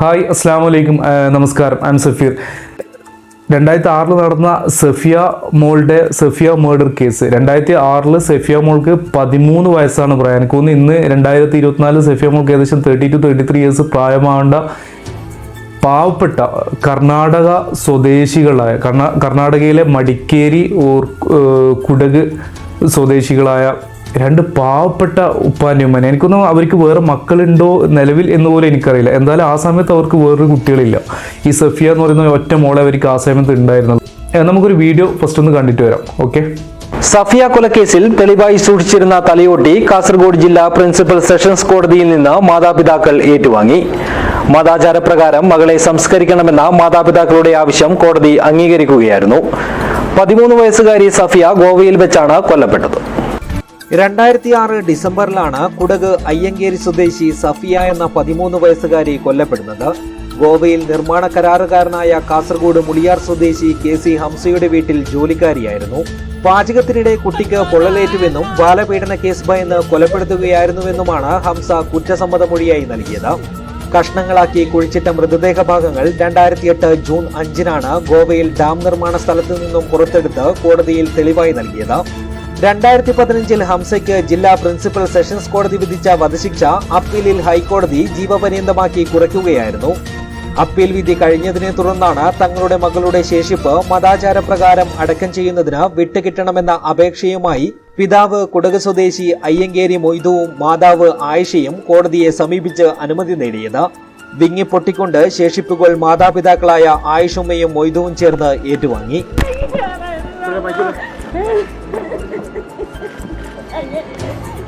Hi അസ്സാം വലൈക്കും നമസ്കാരം. I'm Safeer. രണ്ടായിരത്തി ആറിൽ നടന്ന സഫിയ മോളുടെ സഫിയ മേർഡർ കേസ് രണ്ടായിരത്തി ആറിൽ സഫിയ മോൾക്ക് പതിമൂന്ന് വയസ്സാണ് പ്രായം. എനിക്ക് തോന്നുന്നു ഇന്ന് രണ്ടായിരത്തി ഇരുപത്തിനാല് സഫിയ മോൾക്ക് ഏകദേശം thirty two thirty three years പ്രായമാവേണ്ട പാവപ്പെട്ട കർണാടക സ്വദേശികളായ കർണാ കർണാടകയിലെ മടിക്കേരി ഓർ കുടക് സ്വദേശികളായ രണ്ട് പാവപ്പെട്ട ഉപ്പാന്റെ ഉമ്മനെ എനിക്കൊന്നും അവർക്ക് വേറെ മക്കളുണ്ടോ നിലവിൽ എന്ന് പോലും എനിക്കറിയില്ല. എന്തായാലും ആ സമയത്ത് അവർക്ക് വേറൊരു കുട്ടികളില്ല. ഈ സഫിയ എന്ന് പറയുന്ന ഒറ്റ മോളെ അവർക്ക് ആ സമയത്ത് ഉണ്ടായിരുന്നത് നമുക്കൊരു വീഡിയോ ഫസ്റ്റ് ഒന്ന് കണ്ടിട്ട് വരാം. ഓക്കെ? സഫിയ കൊലക്കേസിൽ തെളിവായി സൂക്ഷിച്ചിരുന്ന തലയോട്ടി കാസർഗോഡ് ജില്ലാ പ്രിൻസിപ്പൽ സെഷൻസ് കോടതിയിൽ നിന്ന് മാതാപിതാക്കൾ ഏറ്റുവാങ്ങി. മതാചാരപ്രകാരം മകളെ സംസ്കരിക്കണമെന്ന മാതാപിതാക്കളുടെ ആവശ്യം കോടതി അംഗീകരിക്കുകയായിരുന്നു. പതിമൂന്ന് വയസ്സുകാരി സഫിയ ഗോവയിൽ വെച്ചാണ് കൊല്ലപ്പെട്ടത്. രണ്ടായിരത്തി ആറ് ഡിസംബറിലാണ് കുടക് അയ്യങ്കേരി സ്വദേശി സഫിയ എന്ന പതിമൂന്ന് വയസ്സുകാരി കൊല്ലപ്പെടുന്നത്. ഗോവയിൽ നിർമ്മാണ കരാറുകാരനായ കാസർഗോഡ് മുളിയാർ സ്വദേശി കെ സി ഹംസയുടെ വീട്ടിൽ ജോലിക്കാരിയായിരുന്നു. പാചകത്തിനിടെ കുട്ടിക്ക് പൊള്ളലേറ്റുവെന്നും ബാലപീഡന കേസ് ഭയന്ന് കൊലപ്പെടുത്തുകയായിരുന്നുവെന്നുമാണ് ഹംസ കുറ്റസമ്മതമൊഴിയായി നൽകിയത്. കഷ്ണങ്ങളാക്കി കുഴിച്ചിട്ട മൃതദേഹ ഭാഗങ്ങൾ രണ്ടായിരത്തി എട്ട് ജൂൺ അഞ്ചിനാണ് ഗോവയിൽ ഡാം നിർമ്മാണ സ്ഥലത്തു നിന്നും പുറത്തെടുത്ത് കോടതിയിൽ തെളിവായി നൽകിയത്. രണ്ടായിരത്തി പതിനഞ്ചിൽ ഹംസയ്ക്ക് ജില്ലാ പ്രിൻസിപ്പൽ സെഷൻസ് കോടതി വിധിച്ച വധശിക്ഷ അപ്പീലിൽ ഹൈക്കോടതി ജീവപര്യന്തമാക്കി കുറയ്ക്കുകയായിരുന്നു. അപ്പീൽ വിധി കഴിഞ്ഞതിനെ തുടർന്നാണ് തങ്ങളുടെ മകളുടെ ശേഷിപ്പ് മതാചാരപ്രകാരം അടക്കം ചെയ്യുന്നതിന് വിട്ടുകിട്ടണമെന്ന അപേക്ഷയുമായി പിതാവ് കുടക് സ്വദേശി അയ്യങ്കേരി മൊയ്തുവും മാതാവ് ആയിഷയും കോടതിയെ സമീപിച്ച് അനുമതി നേടിയത്. വിങ്ങിപ്പൊട്ടിക്കൊണ്ട് ശേഷിപ്പുകൾ മാതാപിതാക്കളായ ആയിഷുമ്മയും മൊയ്തുവും ചേർന്ന് ഏറ്റുവാങ്ങി.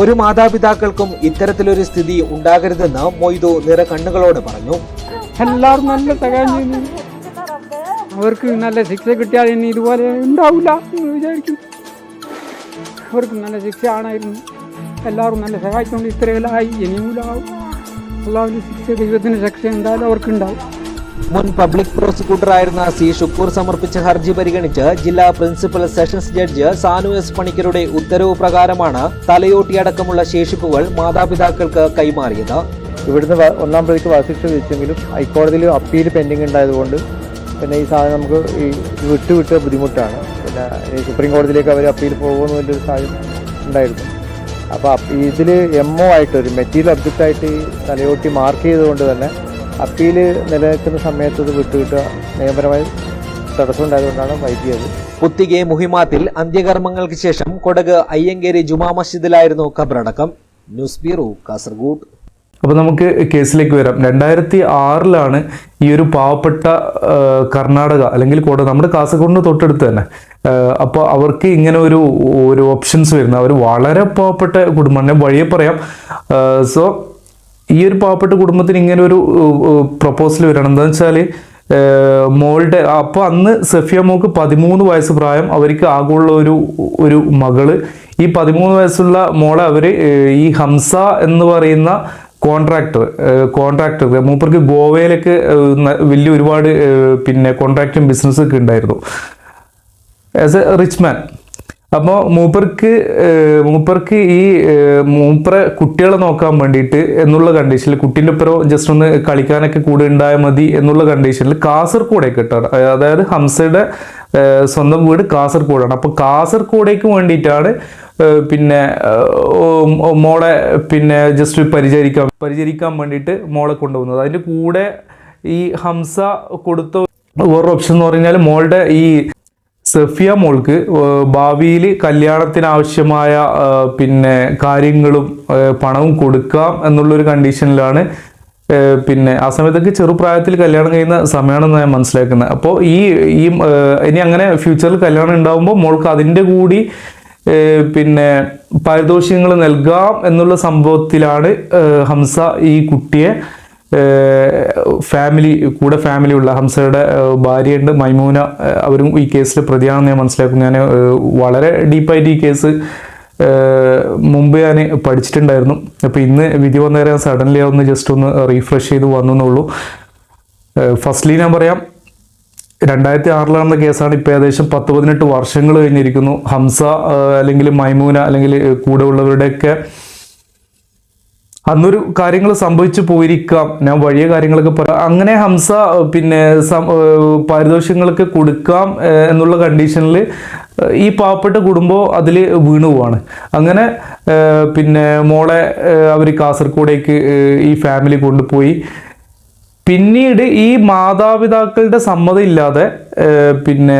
ഒരു മാതാപിതാക്കൾക്കും ഇത്തരത്തിലൊരു സ്ഥിതി ഉണ്ടാകരുതെന്ന് മൊയ്തു നിറ കണ്ണുകളോട് പറഞ്ഞു. എല്ലാവരും നല്ല സഹായം അവർക്ക് നല്ല ശിക്ഷ കിട്ടിയാൽ ഇനി ഇതുപോലെ ഉണ്ടാവില്ല എന്ന് വിചാരിക്കും. അവർക്ക് നല്ല ശിക്ഷ ആണായിരുന്നു എല്ലാവരും നല്ല സഹായിച്ചുകൊണ്ട് ഇത്രയിലായി ഇനിയും എല്ലാവരും ശിക്ഷ ദൈവത്തിന്റെ ശിക്ഷ എന്തായാലും അവർക്കുണ്ടാവും. മുൻ പബ്ലിക് പ്രോസിക്യൂട്ടറായിരുന്ന സി ഷുക്കൂർ സമർപ്പിച്ച ഹർജി പരിഗണിച്ച് ജില്ലാ principal sessions judge Sanu S പണിക്കരുടെ ഉത്തരവ് പ്രകാരമാണ് തലയോട്ടിയടക്കമുള്ള ശേഷിപ്പുകൾ മാതാപിതാക്കൾക്ക് കൈമാറിയത്. ഇവിടുന്ന് ഒന്നാം പ്രതിക്ക് വധശിക്ഷ വിധിച്ചെങ്കിലും ഹൈക്കോടതിയിൽ അപ്പീൽ പെൻഡിങ് ഉണ്ടായതുകൊണ്ട് പിന്നെ ഈ സാധനം നമുക്ക് ഈ വിട്ടു വിട്ട് ബുദ്ധിമുട്ടാണ്. പിന്നെ സുപ്രീം കോടതിയിലേക്ക് അവർ അപ്പീൽ പോകുമെന്ന് വലിയൊരു സാഹചര്യം ഉണ്ടായിരുന്നു. അപ്പോൾ ഇതിൽ എം ഒ ആയിട്ട് ഒരു മെറ്റീരിയൽ ഒബ്ജക്റ്റായിട്ട് ഈ തലയോട്ടി മാർക്ക് ചെയ്തുകൊണ്ട് തന്നെ അപ്പീൽ നിലനിൽക്കുന്ന സമയത്ത് ഇത് വിട്ടുകിട്ടുക നിയമപരമായി തടസ്സമുണ്ടായതുകൊണ്ടാണ് വൈകിയത്. പുത്തികെ മുഹിമാത്തിൽ അന്ത്യകർമ്മങ്ങൾക്ക് ശേഷം കൊടക് അയ്യങ്കേരി ജുമാ മസ്ജിദിലായിരുന്നു ഖബറടക്കം. News bureau Kasaragod. അപ്പോൾ നമുക്ക് കേസിലേക്ക് വരാം. രണ്ടായിരത്തി ആറിലാണ് ഈ ഒരു പാവപ്പെട്ട കർണാടക അല്ലെങ്കിൽ കോടതി നമ്മുടെ കാസർഗോഡിന് തൊട്ടടുത്ത് തന്നെ. അപ്പോൾ അവർക്ക് ഇങ്ങനെ ഒരു ഒരു ഓപ്ഷൻസ് വരുന്നത്. അവർ വളരെ പാവപ്പെട്ട കുടുംബം. ഞാൻ വഴിയെ പറയാം. സോ ഈ ഒരു പാവപ്പെട്ട കുടുംബത്തിന് ഇങ്ങനെ ഒരു പ്രപ്പോസൽ വരണം. എന്താണെന്ന് വെച്ചാൽ മോളുടെ അപ്പോൾ അന്ന് സഫിയ മോക്ക് പതിമൂന്ന് വയസ്സ് പ്രായം. അവർക്ക് ആകുള്ള ഒരു ഒരു മകൾ. ഈ പതിമൂന്ന് വയസ്സുള്ള മോളെ അവർ ഈ ഹംസ എന്ന് പറയുന്ന കോൺട്രാക്ടർ കോൺട്രാക്ടർ മൂപ്പർക്ക് ഗോവയിലേക്ക് വലിയ ഒരുപാട് പിന്നെ കോൺട്രാക്റ്റും ബിസിനസ്സൊക്കെ ഉണ്ടായിരുന്നു. ആസ് എ റിച്ച് മാൻ അപ്പോൾ മൂപ്പർക്ക് മൂപ്പർക്ക് ഈ മൂപ്പറെ കുട്ടികളെ നോക്കാൻ വേണ്ടിയിട്ട് എന്നുള്ള കണ്ടീഷനിൽ കുട്ടീന്റെ ഒപ്പം ജസ്റ്റ് ഒന്ന് കളിക്കാനൊക്കെ കൂടെ ഉണ്ടായാൽ മതി എന്നുള്ള കണ്ടീഷനിൽ കാസർഗോഡേക്ക് ഇട്ടാണ്. അതായത് ഹംസയുടെ സ്വന്തം വീട് കാസർഗോഡാണ് അപ്പോൾ കാസർഗോഡേക്ക് വേണ്ടിയിട്ടാണ് പിന്നെ മോളെ പിന്നെ ജസ്റ്റ് പരിചരിക്കാൻ പരിചരിക്കാൻ വേണ്ടിയിട്ട് മോളെ കൊണ്ടുപോകുന്നത്. അതിന്റെ കൂടെ ഈ ഹംസ കൊടുത്ത വേറൊരു ഓപ്ഷൻ എന്ന് പറഞ്ഞാൽ മോളുടെ ഈ സഫിയ മോൾക്ക് ഭാവിയിൽ കല്യാണത്തിനാവശ്യമായ പിന്നെ കാര്യങ്ങളും പണവും കൊടുക്കാം എന്നുള്ളൊരു കണ്ടീഷനിലാണ് പിന്നെ ആ സമയത്തൊക്കെ ചെറുപ്രായത്തിൽ കല്യാണം കഴിയുന്ന സമയമാണെന്ന് ഞാൻ മനസ്സിലാക്കുന്നത്. അപ്പോൾ ഈ ഇനി അങ്ങനെ ഫ്യൂച്ചറിൽ കല്യാണം ഉണ്ടാകുമ്പോൾ മോൾക്ക് അതിന്റെ കൂടി പിന്നെ പാരിതോഷികങ്ങൾ നൽകാം എന്നുള്ള സംഭവത്തിലാണ് ഹംസ ഈ കുട്ടിയെ ഫാമിലി കൂടെ ഫാമിലി ഉള്ള ഹംസയുടെ ഭാര്യയുണ്ട് മൈമൂന അവരും ഈ കേസിൽ പ്രതിയാണെന്ന് ഞാൻ മനസ്സിലാക്കുന്നു. ഞാൻ വളരെ ഡീപ്പായിട്ട് ഈ കേസ് മുമ്പ് ഞാൻ പഠിച്ചിട്ടുണ്ടായിരുന്നു. അപ്പോൾ ഇന്ന് വിധി വന്ന നേരം സഡൻലി ഒന്ന് ജസ്റ്റ് ഒന്ന് റീഫ്രഷ് ചെയ്ത് വന്നു എന്നുള്ളൂ. ഫസ്റ്റ്ലി ഞാൻ പറയാം രണ്ടായിരത്തി ആറിലാണെന്ന കേസാണ് ഇപ്പോൾ ഏകദേശം പത്ത് പതിനെട്ട് വർഷങ്ങൾ കഴിഞ്ഞിരിക്കുന്നു. ഹംസ അല്ലെങ്കിൽ മൈമൂന അല്ലെങ്കിൽ കൂടെ ഉള്ളവരുടെയൊക്കെ അന്നൊരു കാര്യങ്ങൾ സംഭവിച്ചു പോയിരിക്കാം. ഞാൻ വലിയ കാര്യങ്ങളൊക്കെ പറയാം അങ്ങനെ ഹംസ പിന്നെ പാരിതോഷികങ്ങളൊക്കെ കൊടുക്കാം എന്നുള്ള കണ്ടീഷനിൽ ഈ പാവപ്പെട്ട കുടുംബം അതിൽ വീണു പോവാണ്. അങ്ങനെ പിന്നെ മോളെ അവർ കാസർഗോഡേക്ക് ഈ ഫാമിലി കൊണ്ടുപോയി. പിന്നീട് ഈ മാതാപിതാക്കളുടെ സമ്മതം ഇല്ലാതെ പിന്നെ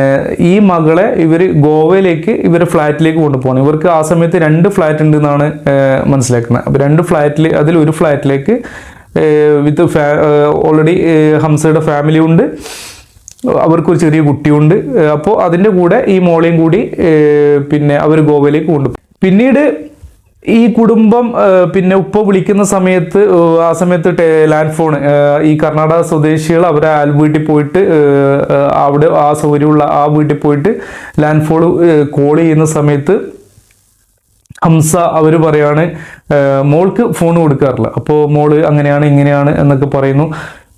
ഈ മകളെ ഇവർ ഗോവയിലേക്ക് ഇവരെ ഫ്ലാറ്റിലേക്ക് കൊണ്ടുപോകണം ഇവർക്ക് ആ സമയത്ത് രണ്ട് ഫ്ലാറ്റ് ഉണ്ട് എന്നാണ് മനസ്സിലാക്കുന്നത്. അപ്പോൾ രണ്ട് ഫ്ലാറ്റിൽ അതിൽ ഒരു ഫ്ലാറ്റിലേക്ക് വിത്ത് ഫാ ഓൾറെഡി ഹംസയുടെ ഫാമിലി ഉണ്ട്. അവർക്കൊരു ചെറിയ കുട്ടിയുണ്ട്. അപ്പോൾ അതിന്റെ കൂടെ ഈ മോളെയും കൂടി പിന്നെ അവർ ഗോവയിലേക്ക് കൊണ്ടുപോകും. പിന്നീട് ഈ കുടുംബം പിന്നെ ഉപ്പ വിളിക്കുന്ന സമയത്ത് ആ, ആ സമയത്ത് ലാൻഡ് ഫോൺ ഈ കർണാടക സ്വദേശികൾ അവരെ ആൽ വീട്ടിൽ പോയിട്ട് ആ, ആ, അവിടെ ആ സൗകര്യമുള്ള ആ വീട്ടിൽ പോയിട്ട് ലാൻഡ് ഫോൺ കോൾ ചെയ്യുന്ന സമയത്ത് ഹംസ അവർ പറയാണ് മോൾക്ക് ഫോൺ കൊടുക്കാറില്ല. അപ്പോൾ മോൾ അങ്ങനെയാണ് ഇങ്ങനെയാണ് എന്നൊക്കെ പറയുന്നു.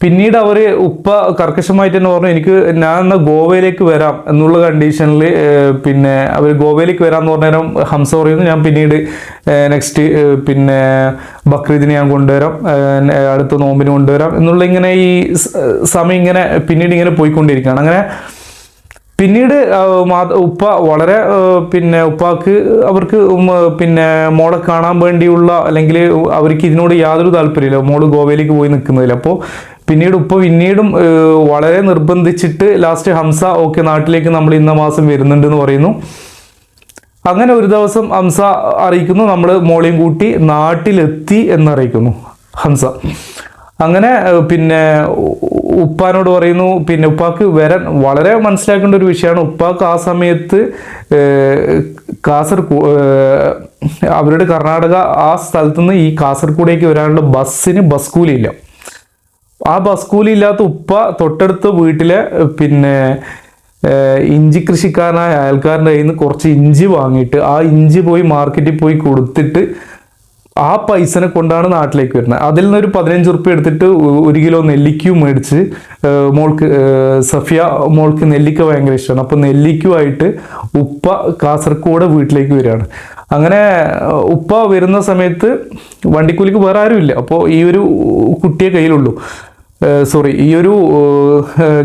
പിന്നീട് അവർ ഉപ്പ കർക്കശമായിട്ട് തന്നെ പറഞ്ഞു എനിക്ക് ഞാൻ എന്നാൽ ഗോവയിലേക്ക് വരാം എന്നുള്ള കണ്ടീഷനിൽ പിന്നെ അവർ ഗോവയിലേക്ക് വരാമെന്ന് പറഞ്ഞ നേരം ഹംസ പറയുന്നു ഞാൻ പിന്നീട് നെക്സ്റ്റ് പിന്നെ ബക്രീദിന് ഞാൻ കൊണ്ടുവരാം അടുത്ത നോമ്പിന് കൊണ്ടുവരാം എന്നുള്ള ഇങ്ങനെ ഈ സമയം ഇങ്ങനെ പിന്നീട് ഇങ്ങനെ പോയിക്കൊണ്ടിരിക്കുകയാണ്. അങ്ങനെ പിന്നീട് ഉപ്പ വളരെ പിന്നെ ഉപ്പാക്ക് അവർക്ക് പിന്നെ മോളെ കാണാൻ വേണ്ടിയുള്ള അല്ലെങ്കിൽ അവർക്ക് ഇതിനോട് യാതൊരു താല്പര്യമില്ല മോൾ ഗോവയിലേക്ക് പോയി നിൽക്കുന്നതിൽ. അപ്പോൾ പിന്നീട് ഉപ്പ പിന്നീടും വളരെ നിർബന്ധിച്ചിട്ട് ലാസ്റ്റ് ഹംസ ഓക്കെ നാട്ടിലേക്ക് നമ്മൾ ഇന്ന മാസം വരുന്നുണ്ട് എന്ന് പറയുന്നു. അങ്ങനെ ഒരു ദിവസം ഹംസ അറിയിക്കുന്നു നമ്മൾ മോളിയും കൂട്ടി നാട്ടിലെത്തി എന്നറിയിക്കുന്നു ഹംസ. അങ്ങനെ പിന്നെ ഉപ്പാനോട് പറയുന്നു പിന്നെ ഉപ്പാക്ക് വരാൻ വളരെ മനസ്സിലാക്കേണ്ട ഒരു വിഷയമാണ്. ഉപ്പാക്ക് ആ സമയത്ത് ഏഹ്, കാസർഗോഡ് അവരുടെ കർണാടക ആ സ്ഥലത്തുനിന്ന് ഈ കാസർഗോഡേക്ക് വരാനുള്ള ബസ്സിന് ബസ് കൂലിയില്ല. ആ ബസ് കൂലി ഇല്ലാത്ത ഉപ്പ തൊട്ടടുത്ത വീട്ടിലെ പിന്നെ ഇഞ്ചി കൃഷിക്കാരനായ അയൽക്കാരന്റെ കയ്യിൽ നിന്ന് കുറച്ച് ഇഞ്ചി വാങ്ങിയിട്ട് ആ ഇഞ്ചി പോയി മാർക്കറ്റിൽ പോയി കൊടുത്തിട്ട് ആ പൈസനെ കൊണ്ടാണ് നാട്ടിലേക്ക് വരുന്നത്. അതിൽ നിന്ന് ഒരു പതിനഞ്ച് ഉറുപ്പ്യ എടുത്തിട്ട് ഒരു കിലോ നെല്ലിക്കയും മേടിച്ച് മോൾക്ക് സഫിയ മോൾക്ക് നെല്ലിക്ക ഭയങ്കര ഇഷ്ടമാണ്. അപ്പോൾ നെല്ലിക്കുമായിട്ട് ഉപ്പ കാസർഗോഡ് വീട്ടിലേക്ക് വരികയാണ്. അങ്ങനെ ഉപ്പ വരുന്ന സമയത്ത് വണ്ടിക്കൂലിക്ക് വേറെ ആരുമില്ല. അപ്പോൾ ഈ ഒരു കുട്ടിയെ കയ്യിലുള്ളൂ. സോറി ഈ ഒരു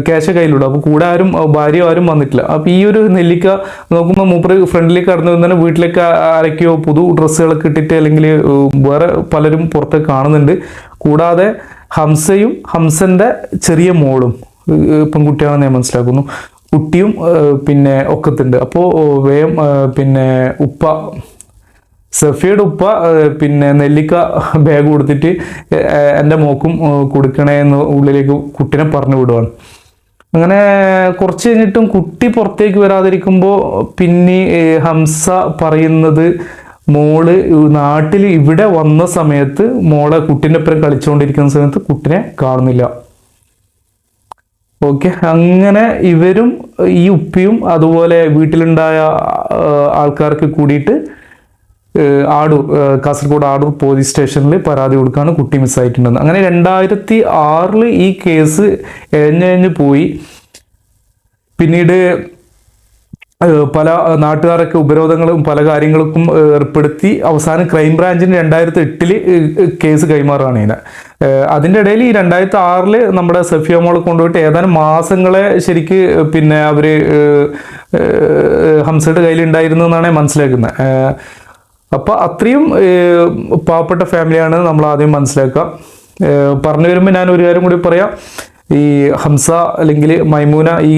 ക്യാഷ് കയ്യിലുണ്ട്. അപ്പോൾ കൂടെ ആരും ഭാര്യ ആരും വന്നിട്ടില്ല. അപ്പോൾ ഈ ഒരു നെല്ലിക്ക നോക്കുമ്പോൾ മൂപ്പർ ഫ്രണ്ടിലേക്ക് കടന്നു തന്നെ വീട്ടിലേക്ക് ആരൊക്കെയോ പുതു ഡ്രസ്സുകളൊക്കെ ഇട്ടിട്ട് അല്ലെങ്കിൽ വേറെ പലരും പുറത്ത് കാണുന്നുണ്ട്. കൂടാതെ ഹംസയും ഹംസന്റെ ചെറിയ മോളും പെൺകുട്ടിയാണെന്ന് ഞാൻ മനസ്സിലാക്കുന്നു. കുട്ടിയും പിന്നെ ഒക്കത്തുണ്ട്. അപ്പോൾ വേം പിന്നെ ഉപ്പ സഫിയുടെ ഉപ്പ പിന്നെ നെല്ലിക്ക ബാഗ് കൊടുത്തിട്ട് എന്റെ മോക്കും കൊടുക്കണേ എന്ന് ഉള്ളിലേക്ക് കുട്ടിനെ പറഞ്ഞു വിടുവാണ്. അങ്ങനെ കുറച്ച് കഴിഞ്ഞിട്ടും കുട്ടി പുറത്തേക്ക് വരാതിരിക്കുമ്പോൾ പിന്നെ ഹംസ പറയുന്നത് മോൾ നാട്ടിൽ ഇവിടെ വന്ന സമയത്ത് മോളെ കുട്ടീന്റെ ഒപ്പം കളിച്ചുകൊണ്ടിരിക്കുന്ന സമയത്ത് കുട്ടിനെ കാണുന്നില്ല. ഓക്കെ അങ്ങനെ ഇവരും ഈ ഉപ്പിയും അതുപോലെ വീട്ടിലുണ്ടായ ആൾക്കാർക്ക് കൂടിയിട്ട് ആടൂർ കാസർഗോഡ് ആടൂർ പോലീസ് സ്റ്റേഷനിൽ പരാതി കൊടുക്കുകയാണ് കുട്ടി മിസ്സായിട്ടുണ്ടെന്ന്. അങ്ങനെ രണ്ടായിരത്തി ആറിൽ ഈ കേസ് എഴഞ്ഞഴിഞ്ഞ് പോയി. പിന്നീട് പല നാട്ടുകാരൊക്കെ ഉപരോധങ്ങളും പല കാര്യങ്ങൾക്കും ഏർപ്പെടുത്തി. അവസാനം ക്രൈംബ്രാഞ്ചിന് രണ്ടായിരത്തി എട്ടിൽ കേസ് കൈമാറുകയാണ് ഇതിനെ അതിന്റെ ഇടയിൽ ഈ രണ്ടായിരത്തി ആറിൽ നമ്മുടെ സഫിയ മോളെ കൊണ്ടുപോയിട്ട് ഏതാനും മാസങ്ങളെ ശരിക്ക് പിന്നെ അവർ ഹംസയുടെ കയ്യിൽ കയ്യിലുണ്ടായിരുന്നു എന്നാണ് മനസ്സിലാക്കുന്നത്. അപ്പൊ അത്രയും പാവപ്പെട്ട ഫാമിലിയാണ് നമ്മൾ ആദ്യം മനസ്സിലാക്കുക പറഞ്ഞു വരുമ്പോൾ ഞാൻ ഒരു കാര്യം കൂടി പറയാം. ഈ ഹംസ അല്ലെങ്കിൽ മൈമൂന ഈ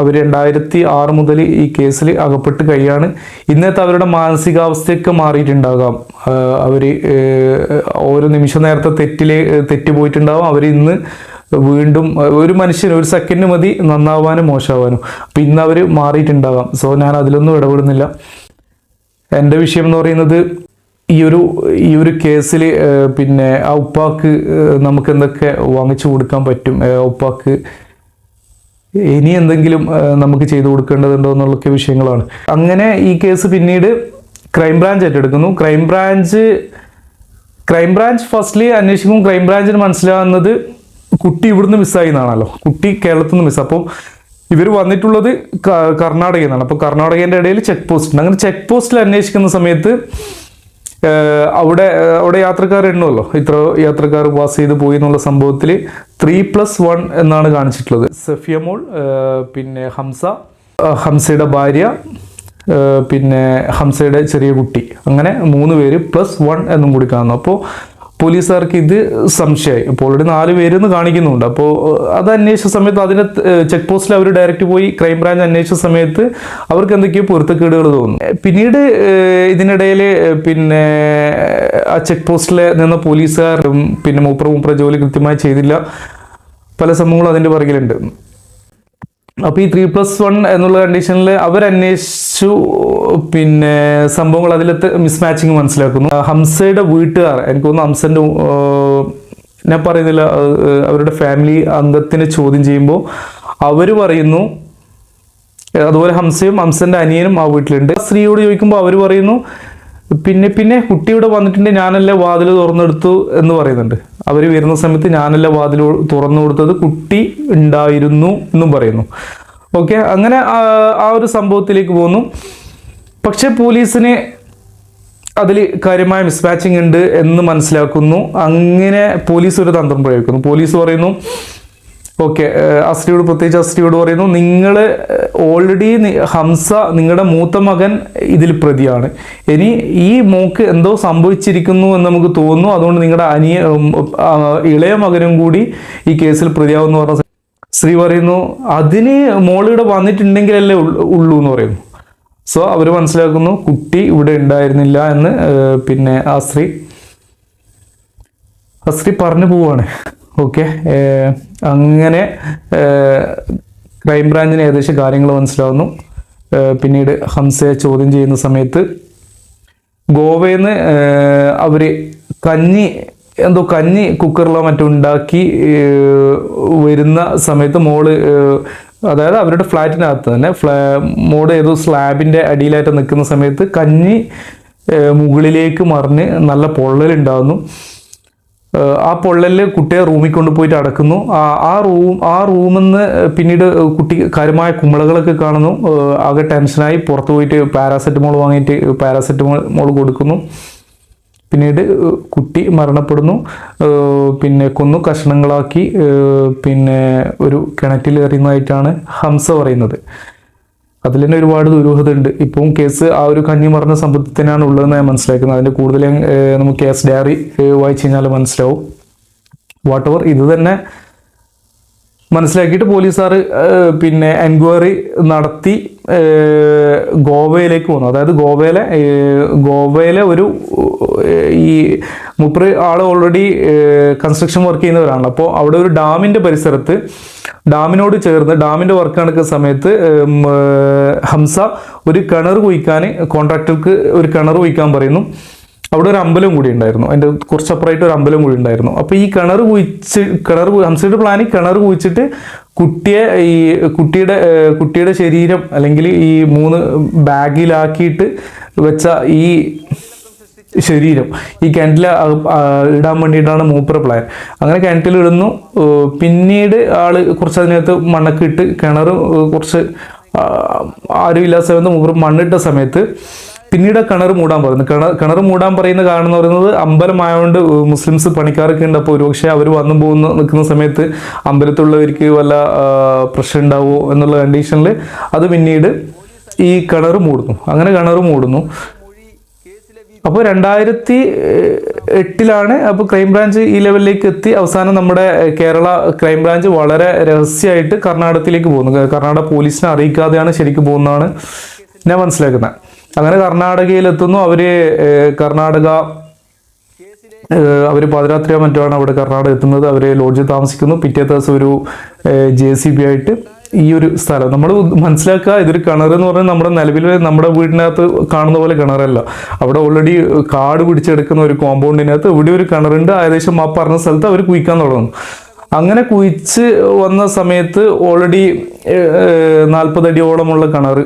അവർ രണ്ടായിരത്തി ആറ് മുതൽ ഈ കേസിൽ അകപ്പെട്ട് കഴിയാണ്. ഇന്നത്തെ അവരുടെ മാനസികാവസ്ഥയൊക്കെ മാറിയിട്ടുണ്ടാകാം. അവർ ഓരോ നിമിഷ നേരത്തെ തെറ്റിലെ തെറ്റ് പോയിട്ടുണ്ടാവും. അവർ ഇന്ന് വീണ്ടും ഒരു മനുഷ്യന് ഒരു സെക്കൻഡ് മതി നന്നാവാനും മോശമാവാനും. അപ്പം ഇന്ന് അവർ മാറിയിട്ടുണ്ടാകാം. സോ ഞാൻ അതിലൊന്നും ഇടപെടുന്നില്ല. എന്റെ വിഷയം എന്ന് പറയുന്നത് ഈ ഒരു ഈ ഒരു കേസിൽ പിന്നെ ആ ഉപ്പാക്ക് നമുക്ക് എന്തൊക്കെ വാങ്ങിച്ചു കൊടുക്കാൻ പറ്റും? ഉപ്പാക്ക് ഇനി എന്തെങ്കിലും നമുക്ക് ചെയ്തു കൊടുക്കേണ്ടതുണ്ടോ എന്നുള്ളൊക്കെ വിഷയങ്ങളാണ്. അങ്ങനെ ഈ കേസ് പിന്നീട് ക്രൈംബ്രാഞ്ച് ഏറ്റെടുക്കുന്നു. ക്രൈംബ്രാഞ്ച് ക്രൈംബ്രാഞ്ച് ഫസ്റ്റ്ലി അന്വേഷിക്കും ക്രൈംബ്രാഞ്ചിന് മനസ്സിലാവുന്നത് കുട്ടി ഇവിടുന്ന് മിസ്സായി എന്നാണല്ലോ. കുട്ടി കേരളത്തിൽ നിന്ന് മിസ് അപ്പോൾ ഇവർ വന്നിട്ടുള്ളത് കർണാടകയിൽ നിന്നാണ്. അപ്പോൾ കർണാടകേന്റെ ഇടയിൽ ചെക്ക് പോസ്റ്റ് ഉണ്ട്. അങ്ങനെ ചെക്ക് പോസ്റ്റിൽ അന്വേഷിക്കുന്ന സമയത്ത് അവിടെ അവിടെ യാത്രക്കാർ എണ്ണുമല്ലോ ഇത്ര യാത്രക്കാർ പാസ് ചെയ്ത് പോയി എന്നുള്ള സംഭവത്തിൽ ത്രീ പ്ലസ് വൺ എന്നാണ് കാണിച്ചിട്ടുള്ളത്. സഫിയമോൾ പിന്നെ ഹംസ ഹംസയുടെ ഭാര്യ പിന്നെ ഹംസയുടെ ചെറിയ കുട്ടി. അങ്ങനെ മൂന്ന് പേര് പ്ലസ് വൺ എന്നും കൂടി കാണുന്നു. അപ്പോൾ പോലീസുകാർക്ക് ഇത് സംശയമായി. അപ്പോൾ ഓൾറെഡി നാല് പേരെന്ന് കാണിക്കുന്നുണ്ട്. അപ്പോൾ അത് അന്വേഷിച്ച സമയത്ത് അതിന്റെ ചെക്ക് പോസ്റ്റിൽ അവർ ഡയറക്റ്റ് പോയി ക്രൈംബ്രാഞ്ച് അന്വേഷിച്ച സമയത്ത് അവർക്ക് എന്തൊക്കെയോ പൊരുത്തക്കേടുകൾ തോന്നുന്നു. പിന്നീട് ഇതിനിടയിൽ പിന്നെ ആ ചെക്ക് പോസ്റ്റിൽ നിന്ന പോലീസുകാരും പിന്നെ മൂപ്പറ മൂപ്പറ ജോലി കൃത്യമായി ചെയ്തില്ല. പല സംഭവങ്ങളും അതിന്റെ പുറകിലുണ്ട്. അപ്പോൾ ഈ ത്രീ പ്ലസ് വൺ എന്നുള്ള കണ്ടീഷനിൽ അവരന്വേഷിച്ചു പിന്നെ സംഭവങ്ങൾ അതിലത്തെ മിസ്മാച്ചിങ് മനസ്സിലാക്കുന്നു. ഹംസയുടെ വീട്ടുകാർ എനിക്ക് തോന്നുന്നു ഹംസന്റെ ഞാൻ പറയുന്നില്ല അവരുടെ ഫാമിലി അംഗത്തിനെ ചോദ്യം ചെയ്യുമ്പോൾ അവർ പറയുന്നു അതുപോലെ ഹംസയും ഹംസന്റെ അനിയനും ആ വീട്ടിലുണ്ട്. സ്ത്രീയോട് ചോദിക്കുമ്പോൾ അവർ പറയുന്നു പിന്നെ പിന്നെ കുട്ടി ഇവിടെ വന്നിട്ടുണ്ട് ഞാനല്ലേ വാതിൽ തുറന്നെടുത്തു എന്ന് പറയുന്നുണ്ട്. അവർ വരുന്ന സമയത്ത് ഞാനല്ലേ വാതിൽ തുറന്നു കൊടുത്തത് കുട്ടി ഉണ്ടായിരുന്നു എന്നും പറയുന്നു. ഓക്കെ? അങ്ങനെ ആ ഒരു സംഭവത്തിലേക്ക് പോന്നു പക്ഷെ പോലീസിന് അതിൽ കാര്യമായ മിസ്മാച്ചിങ് ഉണ്ട് എന്ന് മനസ്സിലാക്കുന്നു. അങ്ങനെ പോലീസ് ഒരു തന്ത്രം പ്രയോഗിക്കുന്നു. പോലീസ് പറയുന്നു ഓക്കെ അസ്രിയോട് പ്രത്യേകിച്ച് അസ്രിയോട് പറയുന്നു നിങ്ങൾ ഓൾറെഡി ഹംസ നിങ്ങളുടെ മൂത്ത മകൻ ഇതിൽ പ്രതിയാണ്. ഇനി ഈ മോക്ക് എന്തോ സംഭവിച്ചിരിക്കുന്നു എന്ന് നമുക്ക് തോന്നുന്നു. അതുകൊണ്ട് നിങ്ങളുടെ അനിയ ഇളയ മകനും കൂടി ഈ കേസിൽ പ്രതിയാവുമെന്ന് പറഞ്ഞ സ്ത്രീ പറയുന്നു അതിന് മോളിവിടെ വന്നിട്ടുണ്ടെങ്കിലല്ലേ ഉള്ളൂ എന്ന് പറയുന്നു. സോ അവർ മനസ്സിലാക്കുന്നു കുട്ടി ഇവിടെ ഉണ്ടായിരുന്നില്ല എന്ന് പിന്നെ ആ സ്ത്രീ ആ സ്ത്രീ പറഞ്ഞു പോവാണ്. ഓക്കെ അങ്ങനെ ക്രൈംബ്രാഞ്ചിന് ഏകദേശം കാര്യങ്ങൾ മനസ്സിലാവുന്നു. പിന്നീട് ഹംസയെ ചോദ്യം ചെയ്യുന്ന സമയത്ത് ഗോവയിൽ നിന്ന് അവർ കഞ്ഞി എന്തോ കഞ്ഞി കുക്കറിലോ മറ്റോ ഉണ്ടാക്കി വരുന്ന സമയത്ത് മോൾ അതായത് അവരുടെ ഫ്ലാറ്റിനകത്ത് തന്നെ ഫ്ലാ മോഡ് ഏതോ സ്ലാബിന്റെ അടിയിലായിട്ട് നിൽക്കുന്ന സമയത്ത് കഞ്ഞി മുകളിലേക്ക് മറിഞ്ഞ് നല്ല പൊള്ളലുണ്ടാകുന്നു ആ പൊള്ളലിൽ കുട്ടിയെ റൂമിൽ കൊണ്ടുപോയിട്ട് അടക്കുന്നു. ആ റൂം ആ റൂമിൽ നിന്ന് പിന്നീട് കുട്ടി കാര്യമായ കുമിളകളൊക്കെ കാണുന്നു. ആകെ ടെൻഷനായി പുറത്ത് പോയിട്ട് പാരാസെറ്റമോൾ വാങ്ങിയിട്ട് പാരാസെറ്റമോൾ മോൾ കൊടുക്കുന്നു. പിന്നീട് കുട്ടി മരണപ്പെടുന്നു. പിന്നെ കൊന്നു കഷ്ണങ്ങളാക്കി പിന്നെ ഒരു കിണറ്റിൽ എറിയുന്നതായിട്ടാണ് ഹംസ പറയുന്നത്. അതിൽ തന്നെ ഒരുപാട് ദുരൂഹത ഉണ്ട് ഇപ്പം കേസ് ആ ഒരു കഞ്ഞി മറന്ന സംഭവത്തിനാണ് ഉള്ളതെന്ന് ഞാൻ മനസ്സിലാക്കുന്നത്. അതിന്റെ കൂടുതൽ നമുക്ക് കേസ് ഡയറി വായിച്ചു കഴിഞ്ഞാൽ മനസ്സിലാവും. വാട്ട് എവർ ഇത് തന്നെ മനസ്സിലാക്കിയിട്ട് പോലീസുകാർ പിന്നെ എൻക്വയറി നടത്തി ഗോവയിലേക്ക് വന്നു അതായത് ഗോവയിലെ ഗോവയിലെ ഒരു ഈ മുപ്പറ് ആൾ ഓൾറെഡി കൺസ്ട്രക്ഷൻ വർക്ക് ചെയ്യുന്നവരാണല്ലോ. അപ്പോൾ അവിടെ ഒരു ഡാമിന്റെ പരിസരത്ത് ഡാമിനോട് ചേർന്ന് ഡാമിന്റെ വർക്ക് നടക്കുന്ന സമയത്ത് ഹംസ ഒരു കിണർ കുഴിക്കാൻ കോൺട്രാക്ടർക്ക് ഒരു കിണർ കുഴിക്കാൻ പറയുന്നു. അവിടെ ഒരു അമ്പലം കൂടി ഉണ്ടായിരുന്നു. അതിന്റെ കുറച്ചപ്പുറമായിട്ട് ഒരു അമ്പലം കൂടി ഉണ്ടായിരുന്നു. അപ്പോൾ ഈ കിണർ കുഴിച്ച് കിണർ ഹംസയുടെ പ്ലാനിൽ കിണർ കുഴിച്ചിട്ട് കുട്ടിയെ ഈ കുട്ടിയുടെ കുട്ടിയുടെ ശരീരം അല്ലെങ്കിൽ ഈ മൂന്ന് ബാഗിലാക്കിയിട്ട് വെച്ച ഈ ശരീരം ഈ കിണറ്റിൽ ഇടാൻ വേണ്ടിയിട്ടാണ് മൂപ്പർ പ്ലയർ അങ്ങനെ കിണറ്റിൽ ഇടുന്നു. പിന്നീട് ആൾ കുറച്ച് അതിനകത്ത് മണ്ണൊക്കെ ഇട്ട് കിണർ കുറച്ച് ആരുമില്ലാത്ത സമയത്ത് മൂപ്പർ മണ്ണിട്ട സമയത്ത് പിന്നീട് കിണർ മൂടാൻ പറയുന്നു കിണർ കിണർ മൂടാൻ പറയുന്ന കാരണം എന്ന് പറയുന്നത് അമ്പലമായതുകൊണ്ട് മുസ്ലിംസ് പണിക്കാരൊക്കെ ഉണ്ട്. അപ്പോൾ ഒരുപക്ഷെ അവർ വന്നു പോകുന്ന നിൽക്കുന്ന സമയത്ത് അമ്പലത്തിലുള്ളവർക്ക് വല്ല പ്രശ്നം ഉണ്ടാവുമോ എന്നുള്ള കണ്ടീഷനിൽ അത് പിന്നീട് ഈ കിണർ മൂടുന്നു. അങ്ങനെ കിണർ മൂടുന്നു. അപ്പോൾ രണ്ടായിരത്തി എട്ടിലാണ് അപ്പോൾ ക്രൈംബ്രാഞ്ച് ഈ ലെവലിലേക്ക് എത്തി. അവസാനം നമ്മുടെ കേരള ക്രൈംബ്രാഞ്ച് വളരെ രഹസ്യമായിട്ട് കർണാടകത്തിലേക്ക് പോകുന്നു. കർണാടക പോലീസിനെ അറിയിക്കാതെയാണ് ശരിക്കും പോകുന്നതാണ് ഞാൻ മനസ്സിലാക്കുന്നത്. അങ്ങനെ കർണാടകയിലെത്തുന്നു. അവർ കർണാടക അവർ പാതിരാത്രിയോ മറ്റോ ആണ് അവിടെ കർണാടക എത്തുന്നത്. അവർ ലോഡ്ജിൽ താമസിക്കുന്നു. പിറ്റേ ദിവസം ഒരു ജെ സി ബി ആയിട്ട് ഈ ഒരു സ്ഥലം. നമ്മൾ മനസ്സിലാക്കുക ഇതൊരു കിണർ എന്ന് പറഞ്ഞാൽ നമ്മുടെ നിലവിൽ നമ്മുടെ വീടിനകത്ത് കാണുന്ന പോലെ കിണറല്ല. അവിടെ ഓൾറെഡി കാട് പിടിച്ചെടുക്കുന്ന ഒരു കോമ്പൗണ്ടിനകത്ത് ഇവിടെ ഒരു കിണറുണ്ട്. ഏകദേശം ആ പറഞ്ഞ സ്ഥലത്ത് അവർ കുയിക്കാൻ തുടങ്ങുന്നു. അങ്ങനെ കുഴിച്ച് വന്ന സമയത്ത് ഓൾറെഡി നാൽപ്പതടിയോളമുള്ള കിണർ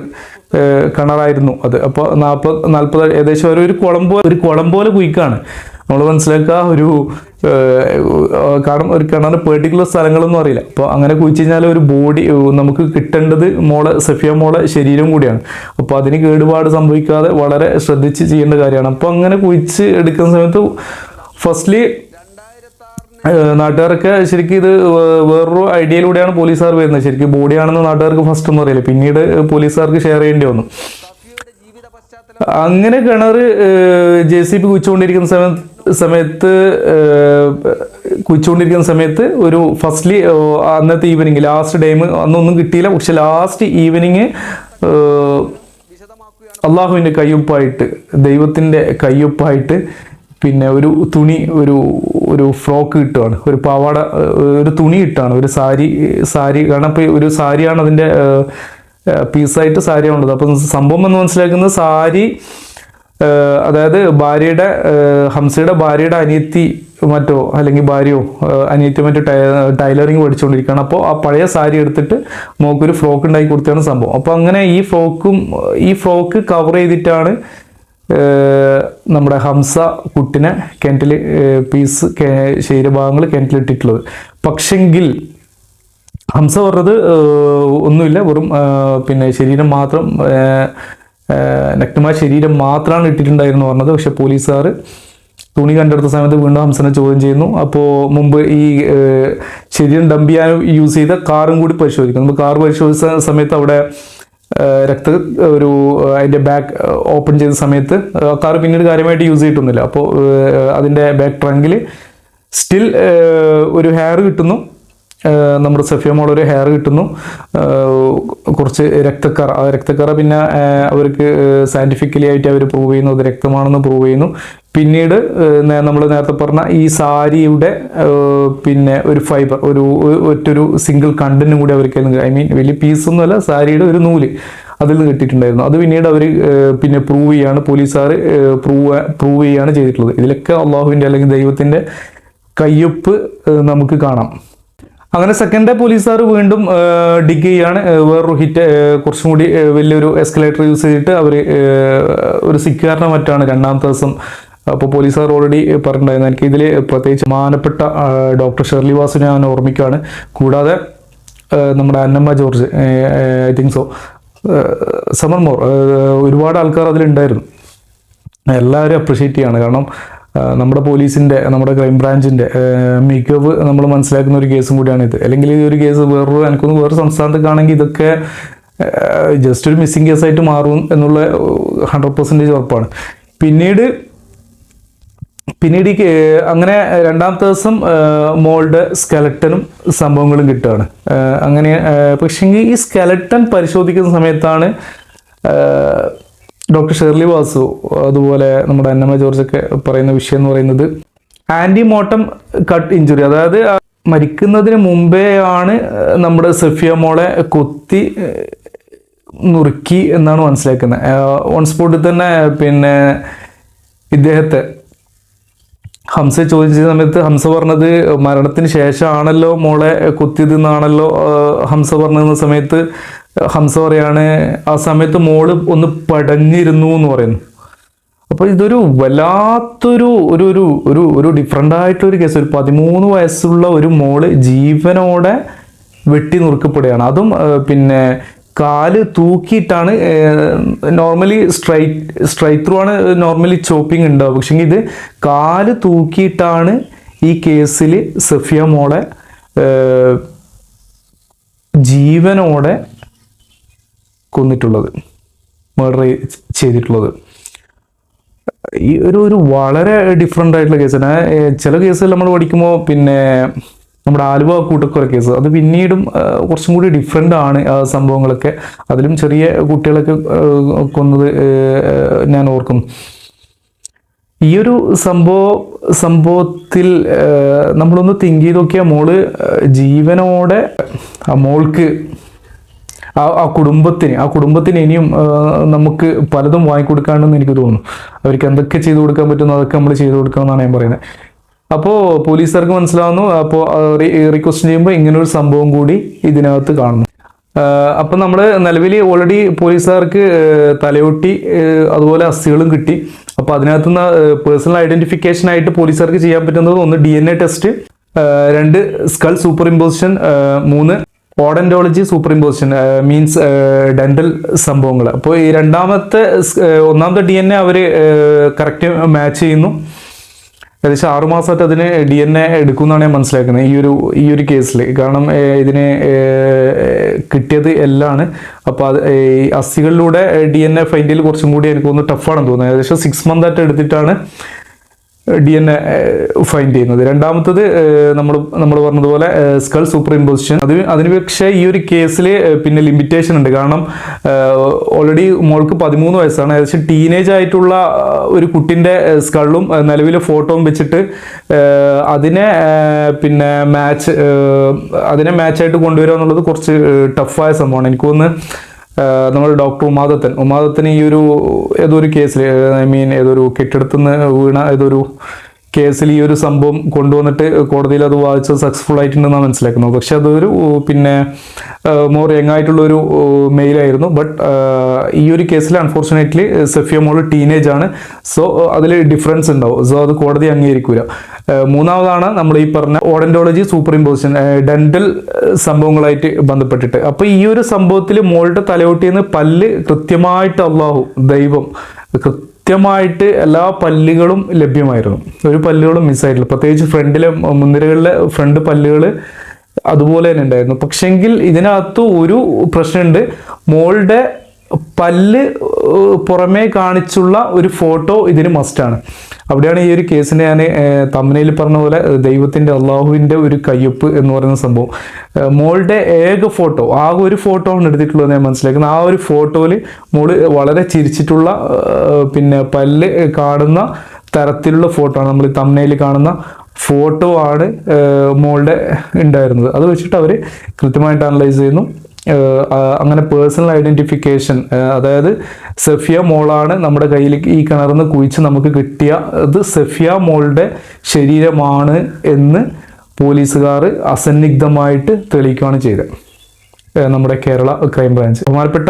കിണറായിരുന്നു അത്. അപ്പോൾ നാൽപ്പത് നാൽപ്പത് ഏകദേശം ഒരു കുളം പോലെ ഒരു കുളം പോലെ കുയിക്കാണ് നമ്മൾ മനസ്സിലാക്കുക ഒരു കാരണം ഒരു കിണർ പെർട്ടിക്കുലർ സ്ഥലങ്ങളൊന്നും അറിയില്ല. അപ്പോൾ അങ്ങനെ കുഴിച്ച് കഴിഞ്ഞാൽ ഒരു ബോഡി നമുക്ക് കിട്ടേണ്ടത് മോളെ സഫിയ മോളെ ശരീരം കൂടിയാണ്. അപ്പോൾ അതിന് കേടുപാട് സംഭവിക്കാതെ വളരെ ശ്രദ്ധിച്ച് ചെയ്യേണ്ട കാര്യമാണ്. അപ്പോൾ അങ്ങനെ കുഴിച്ച് എടുക്കുന്ന സമയത്ത് ഫസ്റ്റ്ലി നാട്ടുകാർക്ക് ശരിക്കും ഇത് വേറൊരു ഐഡിയയിലൂടെയാണ് പോലീസുകാർ വരുന്നത്. ശരിക്കും ബോഡിയാണെന്ന് നാട്ടുകാർക്ക് ഫസ്റ്റ് ഒന്നും അറിയില്ല. പിന്നീട് പോലീസുകാർക്ക് ഷെയർ ചെയ്യേണ്ടി വന്നു. അങ്ങനെ കിണർ ജെ സി പി കുച്ചുകൊണ്ടിരിക്കുന്ന സമയത്ത് സമയത്ത് കുച്ചുകൊണ്ടിരിക്കുന്ന സമയത്ത് ഒരു ഫസ്റ്റ്ലി അന്നത്തെ ഈവനിങ് ലാസ്റ്റ് ടൈം അന്നൊന്നും കിട്ടിയില്ല. പക്ഷെ ലാസ്റ്റ് ഈവനിങ് അള്ളാഹുവിന്റെ കയ്യൊപ്പായിട്ട് ദൈവത്തിന്റെ കയ്യൊപ്പായിട്ട് പിന്നെ ഒരു തുണി ഒരു ഒരു ഫ്രോക്ക് കിട്ടുകയാണ് ഒരു പാവാട ഒരു തുണി കിട്ടുകയാണ് ഒരു സാരി സാരി കാരണം ഇപ്പോൾ ഒരു സാരിയാണ് അതിന്റെ പീസായിട്ട് സാരി ഉള്ളത് അപ്പം സംഭവം എന്ന് മനസ്സിലാക്കുന്നത് സാരി അതായത് ഭാര്യയുടെ ഹംസയുടെ ഭാര്യയുടെ അനിയത്തി മറ്റോ അല്ലെങ്കിൽ ഭാര്യയോ അനിയത്തി മറ്റോ ടൈ- ടൈലറിങ് പഠിച്ചുകൊണ്ടിരിക്കുകയാണ് അപ്പോൾ ആ പഴയ സാരി എടുത്തിട്ട് മോക്കൊരു ഫ്രോക്ക് ഉണ്ടാക്കി കൊടുത്തതാണ് സംഭവം. അപ്പോൾ അങ്ങനെ ഈ ഫ്രോക്കും ഈ ഫ്രോക്ക് കവർ ചെയ്തിട്ടാണ് നമ്മുടെ ഹംസ കുട്ടിനെ കിണറ്റിൽ പീസ് ശരീരഭാഗങ്ങൾ കിണറ്റിലിട്ടിട്ടുള്ളത്. പക്ഷെങ്കിൽ ഹംസ പറഞ്ഞത് ഒന്നുമില്ല. വെറും പിന്നെ ശരീരം മാത്രം നഗ്നമായ ശരീരം മാത്രമാണ് ഇട്ടിട്ടുണ്ടായിരുന്നു പറഞ്ഞത്. പക്ഷെ പോലീസുകാർ തുണി കണ്ടെടുത്ത സമയത്ത് വീണ്ടും ഹംസനെ ചോദ്യം ചെയ്യുന്നു. അപ്പോൾ മുമ്പ് ഈ ശരീരം ഡംപ് ചെയ്യാൻ യൂസ് ചെയ്ത കാറും കൂടി പരിശോധിക്കുന്നു. നമ്മൾ കാർ പരിശോധിച്ച സമയത്ത് അവിടെ രക്ത ഒരു അതിന്റെ ബാക്ക് ഓപ്പൺ ചെയ്ത സമയത്ത് കാർ പിന്നീട് കാര്യമായിട്ട് യൂസ് ചെയ്തിട്ടൊന്നുമില്ല. അപ്പോൾ അതിന്റെ ബാക്ക് ട്രങ്കിൽ സ്റ്റിൽ ഒരു ഹെയർ കിട്ടുന്നു. നമ്മുടെ സഫിയ മോൾ ഒരു ഹെയർ കിട്ടുന്നു. കുറച്ച് രക്തക്കറ രക്തക്കറ പിന്നെ അവർക്ക് സയന്റിഫിക്കലി ആയിട്ട് അവർ പ്രൂവ് ചെയ്യുന്നു അത് രക്തമാണെന്ന് പ്രൂവ് ചെയ്യുന്നു. പിന്നീട് നമ്മൾ നേരത്തെ പറഞ്ഞ ഈ സാരിയുടെ പിന്നെ ഒരു ഫൈബർ ഒരു ഒരു- ഒറ്റൊരു സിംഗിൾ കണ്ടന്റും കൂടി അവർക്ക് ഐ മീൻ വലിയ പീസൊന്നുമല്ല സാരിയുടെ ഒരു നൂൽ അതിൽ നിന്ന് കിട്ടിയിട്ടുണ്ടായിരുന്നു. അത് പിന്നീട് അവർ പിന്നെ പ്രൂവ് ചെയ്യാണ് പോലീസുകാർ പ്രൂവ് പ്രൂവ് ചെയ്യാണ് ചെയ്തിട്ടുള്ളത്. ഇതിലൊക്കെ അള്ളാഹുവിന്റെ അല്ലെങ്കിൽ ദൈവത്തിന്റെ കയ്യൊപ്പ് നമുക്ക് കാണാം. അങ്ങനെ സെക്കൻഡ് ഡേ പോലീസുകാർ വീണ്ടും ഡിഗ് ചെയ്യാണ്. വേറൊരു ഹിറ്റ് കുറച്ചും കൂടി വലിയൊരു എസ്കലേറ്റർ യൂസ് ചെയ്തിട്ട് അവർ ഒരു സിക്കാരനെ മറ്റാണ് രണ്ടാമത്തെ ദിവസം. അപ്പോൾ പോലീസുകാർ ഓൾറെഡി പറഞ്ഞിട്ടുണ്ടായിരുന്നു. എനിക്ക് ഇതിൽ പ്രത്യേകിച്ച് മാനപ്പെട്ട ഡോക്ടർ ഷെർലി വാസിനെ ഞാൻ ഓർമ്മിക്കുകയാണ്. കൂടാതെ നമ്മുടെ Annamma George I think so some more ഒരുപാട് ആൾക്കാർ അതിലുണ്ടായിരുന്നു. എല്ലാവരും അപ്രിഷ്യേറ്റ് ചെയ്യാണ്. കാരണം നമ്മുടെ പോലീസിന്റെ നമ്മുടെ ക്രൈം ബ്രാഞ്ചിന്റെ മികവ് നമ്മൾ മനസ്സിലാക്കുന്ന ഒരു കേസും കൂടിയാണ് ഇത് അല്ലെങ്കിൽ ഈ ഒരു കേസ് വേറൊരു എനിക്കൊന്ന് വേറെ സംസ്ഥാനത്തേക്കാണെങ്കിൽ ഇതൊക്കെ ജസ്റ്റ് ഒരു മിസ്സിംഗ് കേസായിട്ട് മാറും എന്നുള്ള ഹൺഡ്രഡ് പെർസെന്റേജ് ഉറപ്പാണ്. പിന്നീട് പിന്നീട് അങ്ങനെ രണ്ടാമത്തെ ദിവസം മോളുടെ സ്കെലട്ടനും സംഭവങ്ങളും കിട്ടുകയാണ്. അങ്ങനെ പക്ഷേങ്കിൽ ഈ സ്കെലട്ടൻ പരിശോധിക്കുന്ന സമയത്താണ് ഡോക്ടർ ഷെർലി വാസു അതുപോലെ നമ്മുടെ അന്നമ്മ ജോർജ് ഒക്കെ പറയുന്ന വിഷയം എന്ന് പറയുന്നത് ആന്റിമോട്ടം കട്ട് ഇഞ്ചുറി. അതായത് മരിക്കുന്നതിന് മുമ്പേ ആണ് നമ്മുടെ സഫിയ മോളെ കൊത്തി നുറുക്കി എന്നാണ് മനസ്സിലാക്കുന്നത്. ഓൺ സ്പോട്ടിൽ തന്നെ പിന്നെ ഇദ്ദേഹത്തെ ഹംസ ചോദിച്ച സമയത്ത് ഹംസ പറഞ്ഞത് മരണത്തിന് ശേഷമാണല്ലോ മോളെ കൊത്തിയതെന്നാണല്ലോ ഹംസ പറഞ്ഞ സമയത്ത് ഹംസ പറയാണ് ആ സമയത്ത് മോൾ ഒന്ന് പടഞ്ഞിരുന്നു എന്ന് പറയുന്നു. അപ്പോൾ ഇതൊരു വല്ലാത്തൊരു ഒരു ഒരു ഒരു ഒരു ഡിഫറെന്റ് ആയിട്ടൊരു കേസ് ഒരു പതിമൂന്ന് വയസ്സുള്ള ഒരു മോൾ ജീവനോടെ വെട്ടി നുറുക്കപ്പെടുകയാണ്. അതും പിന്നെ കാൽ തൂക്കിയിട്ടാണ് നോർമലി സ്ട്രൈറ്റ് സ്ട്രൈറ്റ് ത്രൂ ആണ് നോർമലി ചോപ്പിംഗ് ഉണ്ടാവുക. പക്ഷേ ഇത് കാൽ തൂക്കിയിട്ടാണ് ഈ കേസിൽ സഫിയ മോളെ ജീവനോടെ കൊന്നിട്ടുള്ളത് മർഡർ ചെയ്തിട്ടുള്ളത്. ഈ ഒരു ഒരു വളരെ ഡിഫറെന്റ് ആയിട്ടുള്ള കേസാണ് ചില കേസുകൾ നമ്മൾ പഠിക്കുമ്പോൾ പിന്നെ നമ്മുടെ ആലുവ കൂട്ടക്കൊല കേസ് അത് പിന്നീടും കുറച്ചും കൂടി ഡിഫറെന്റ് ആണ് സംഭവങ്ങളൊക്കെ. അതിലും ചെറിയ കുട്ടികളൊക്കെ കൊന്നത് ഞാൻ ഓർക്കും ഈ ഒരു സംഭവ സംഭവത്തിൽ നമ്മളൊന്ന് തിങ്ക് ചെയ്ത് നോക്കിയാൽ മോൾ ജീവനോടെ ആ മോൾക്ക് ആ ആ കുടുംബത്തിന് ആ കുടുംബത്തിന് ഇനിയും നമുക്ക് പലതും വാങ്ങിക്കൊടുക്കാണെന്ന് എനിക്ക് തോന്നുന്നു. അവർക്ക് എന്തൊക്കെ ചെയ്തു കൊടുക്കാൻ പറ്റുന്നു അതൊക്കെ നമ്മൾ ചെയ്തു കൊടുക്കാമെന്നാണ് ഞാൻ പറയുന്നത്. അപ്പോൾ പോലീസുകാർക്ക് മനസ്സിലാവുന്നു അപ്പോൾ റിക്വസ്റ്റ് ചെയ്യുമ്പോൾ ഇങ്ങനൊരു സംഭവം കൂടി ഇതിനകത്ത് കാണുന്നു. അപ്പം നമ്മൾ നിലവിൽ ഓൾറെഡി പോലീസുകാർക്ക് തലയൊട്ടി അതുപോലെ അസ്ഥികളും കിട്ടി. അപ്പോൾ അതിനകത്തുനിന്ന് പേഴ്സണൽ ഐഡന്റിഫിക്കേഷൻ ആയിട്ട് പോലീസുകാർക്ക് ചെയ്യാൻ പറ്റുന്നത് ഒന്ന് ഡി എൻ എ ടെസ്റ്റ് രണ്ട് സ്കൾ സൂപ്പർ ഇമ്പോസിഷൻ മൂന്ന് odontology super imposition means dental സംഭവങ്ങൾ. അപ്പോൾ ഈ രണ്ടാമത്തെ ഒന്നാമത്തെ ഡി എൻ എ അവർ കറക്റ്റ് മാച്ച് ചെയ്യുന്നു. ഏകദേശം ആറു മാസമായിട്ട് അതിന് ഡി എൻ എ എടുക്കുമെന്നാണ് ഞാൻ മനസ്സിലാക്കുന്നത് ഈ ഒരു ഈ ഒരു കേസിൽ കാരണം ഇതിന് കിട്ടിയത് എല്ലാണ്. അപ്പോൾ അത് ഈ അസ്ഥികളിലൂടെ ഡി എൻ എ ഫൈൻഡിൽ കുറച്ചും കൂടി എനിക്ക് തോന്നുന്നു ടഫാണെന്ന് തോന്നുന്നത് ഏകദേശം സിക്സ് മന്ത് ആയിട്ട് എടുത്തിട്ടാണ് ഡി എൻ എ ഫൈൻഡ് ചെയ്യുന്നത്. രണ്ടാമത്തത് നമ്മൾ നമ്മൾ പറഞ്ഞതുപോലെ സ്കൾ സൂപ്പർ ഇമ്പോസിഷൻ അത് അതിന് പക്ഷേ ഈ ഒരു കേസിൽ പിന്നെ ലിമിറ്റേഷൻ ഉണ്ട്. കാരണം ഓൾറെഡി മോൾക്ക് പതിമൂന്ന് വയസ്സാണ്. ഏകദേശം ടീനേജ് ആയിട്ടുള്ള ഒരു കുട്ടിന്റെ സ്കള്ളും നിലവിലെ ഫോട്ടോയും വെച്ചിട്ട് അതിനെ പിന്നെ മാച്ച് അതിനെ മാച്ചായിട്ട് കൊണ്ടുവരിക എന്നുള്ളത് കുറച്ച് ടഫായ സംഭവമാണ്. എനിക്ക് ആഹ് നമ്മുടെ ഡോക്ടർ ഉമാദത്തൻ. ഉമാദത്തൻ ഈ ഒരു ഏതൊരു കേസിൽ ഐ മീൻ ഏതൊരു കെട്ടിടത്തുനിന്ന് വീണ ഏതൊരു കേസിൽ ഈ ഒരു സംഭവം കൊണ്ടുവന്നിട്ട് കോടതിയിൽ അത് വാദിച്ചത് സക്സസ്ഫുൾ ആയിട്ടുണ്ടെന്നാണ് മനസ്സിലാക്കുന്നത്. പക്ഷെ അതൊരു പിന്നെ മോർ യങ് ആയിട്ടുള്ള ഒരു മെയിലായിരുന്നു. ബട്ട് ഈ ഒരു കേസിൽ അൺഫോർച്ചുനേറ്റ്ലി സെഫിയ മോൾ ടീനേജ് ആണ്. സോ അതിൽ ഡിഫറൻസ് ഉണ്ടാവും. സോ അത് കോടതി അംഗീകരിക്കൂല. മൂന്നാമതാണ് നമ്മൾ ഈ പറഞ്ഞ ഓഡന്റോളജി സൂപ്പർ ഇമ്പോസിഷൻ ഡെന്റൽ സംഭവങ്ങളായിട്ട് ബന്ധപ്പെട്ടിട്ട്. അപ്പൊ ഈ ഒരു സംഭവത്തിൽ മോളുടെ തലയോട്ടിന്ന് പല്ല് കൃത്യമായിട്ട് അള്ളാഹു ദൈവം കൃത്യമായിട്ട് എല്ലാ പല്ലുകളും ലഭ്യമായിരുന്നു. ഒരു പല്ലുകളും മിസ്സായിട്ടില്ല പ്രത്യേകിച്ച് ഫ്രണ്ടിലെ മുൻനിരകളിലെ ഫ്രണ്ട് പല്ലുകൾ അതുപോലെ തന്നെ ഉണ്ടായിരുന്നു. പക്ഷെങ്കിൽ ഇതിനകത്ത് ഒരു പ്രശ്നമുണ്ട്. മോളുടെ പല്ല് പുറമേ കാണിച്ചുള്ള ഒരു ഫോട്ടോ ഇതിന് മസ്റ്റാണ് അവിടെയാണ് ഈ ഒരു കേസിനെ ഞാൻ തമ്മനയിൽ പറഞ്ഞ പോലെ ദൈവത്തിന്റെ അള്ളാഹുവിന്റെ ഒരു കയ്യൊപ്പ് എന്ന് പറയുന്ന സംഭവം. മോളുടെ ഏക ഫോട്ടോ ആ ഒരു ഫോട്ടോ ആണ് എടുത്തിട്ടുള്ളത് ഞാൻ മനസ്സിലാക്കുന്നത് ആ ഒരു ഫോട്ടോയിൽ മോൾ വളരെ ചിരിച്ചിട്ടുള്ള പിന്നെ പല്ല് കാണുന്ന തരത്തിലുള്ള ഫോട്ടോ ആണ്. നമ്മൾ തമ്മനയിൽ കാണുന്ന ഫോട്ടോ ആണ് മോളുടെ ഉണ്ടായിരുന്നത്. അത് വെച്ചിട്ട് അവർ കൃത്യമായിട്ട് അനലൈസ് ചെയ്യുന്നു. അങ്ങനെ പേഴ്സണൽ ഐഡന്റിഫിക്കേഷൻ അതായത് സെഫിയ മോളാണ് നമ്മുടെ കയ്യിൽ ഈ കിണറിന്ന് കുഴിച്ച് നമുക്ക് കിട്ടിയ ഇത് സെഫിയ മോളുടെ ശരീരമാണ് എന്ന് പോലീസുകാർ അസന്നിഗ്ധമായിട്ട് തെളിയിക്കുകയാണ് ചെയ്തത്. നമ്മുടെ കേരള ക്രൈം ബ്രാഞ്ച് ബഹുമാനപ്പെട്ട